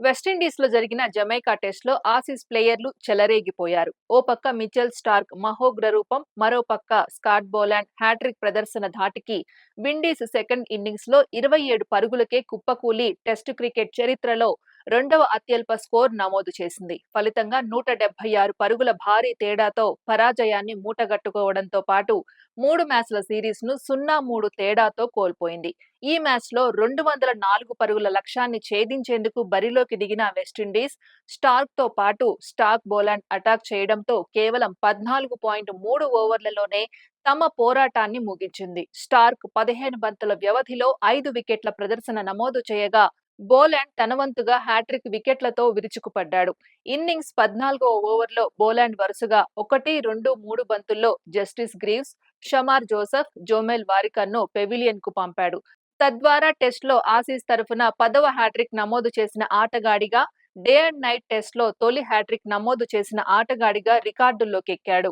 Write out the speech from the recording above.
వెస్టిండీస్లో జరిగిన జమైకా టెస్ట్లో ఆసీస్ ప్లేయర్లు చెలరేగిపోయారు. ఓ పక్క మిచెల్ స్టార్క్ మహోగ్ర రూపం మరో పక్క స్కాట్ బోలాండ్ హ్యాట్రిక్ ప్రదర్శన ధాటికి విండీస్ సెకండ్ ఇన్నింగ్స్లో ఇరవై ఏడు పరుగులకే కుప్పకూలి టెస్టు క్రికెట్ చరిత్రలో రెండవ అత్యల్ప స్కోర్ నమోదు చేసింది. ఫలితంగా నూట డెబ్బై ఆరు పరుగుల భారీ తేడాతో పరాజయాన్ని మూటగట్టుకోవడంతో పాటు మూడు మ్యాచ్ల సిరీస్ను సున్నా మూడు తేడాతో కోల్పోయింది. ఈ మ్యాచ్లో రెండు వందల నాలుగు పరుగుల లక్ష్యాన్ని ఛేదించేందుకు బరిలోకి దిగిన వెస్టిండీస్ స్టార్క్తో పాటు స్టాక్ బోలాండ్ అటాక్ చేయడంతో కేవలం పద్నాలుగు పాయింట్ మూడు ఓవర్లలోనే తమ పోరాటాన్ని ముగించింది. స్టార్క్ పదిహేను బంతుల వ్యవధిలో ఐదు వికెట్ల ప్రదర్శన నమోదు చేయగా బోలాండ్ తనవంతుగా హ్యాట్రిక్ వికెట్లతో విరుచుకుపడ్డాడు. ఇన్నింగ్స్ పద్నాలుగో ఓవర్లో బోలాండ్ వరుసగా ఒకటి రెండు మూడు బంతుల్లో Justin Greaves Shamar Joseph Jomel వారికన్ను పెవిలియన్కు పంపాడు. తద్వారా టెస్ట్లో ఆసీస్ తరఫున పదవ హ్యాట్రిక్ నమోదు చేసిన ఆటగాడిగా డే అండ్ నైట్ టెస్ట్లో తొలి హ్యాట్రిక్ నమోదు చేసిన ఆటగాడిగా రికార్డుల్లోకెక్కాడు.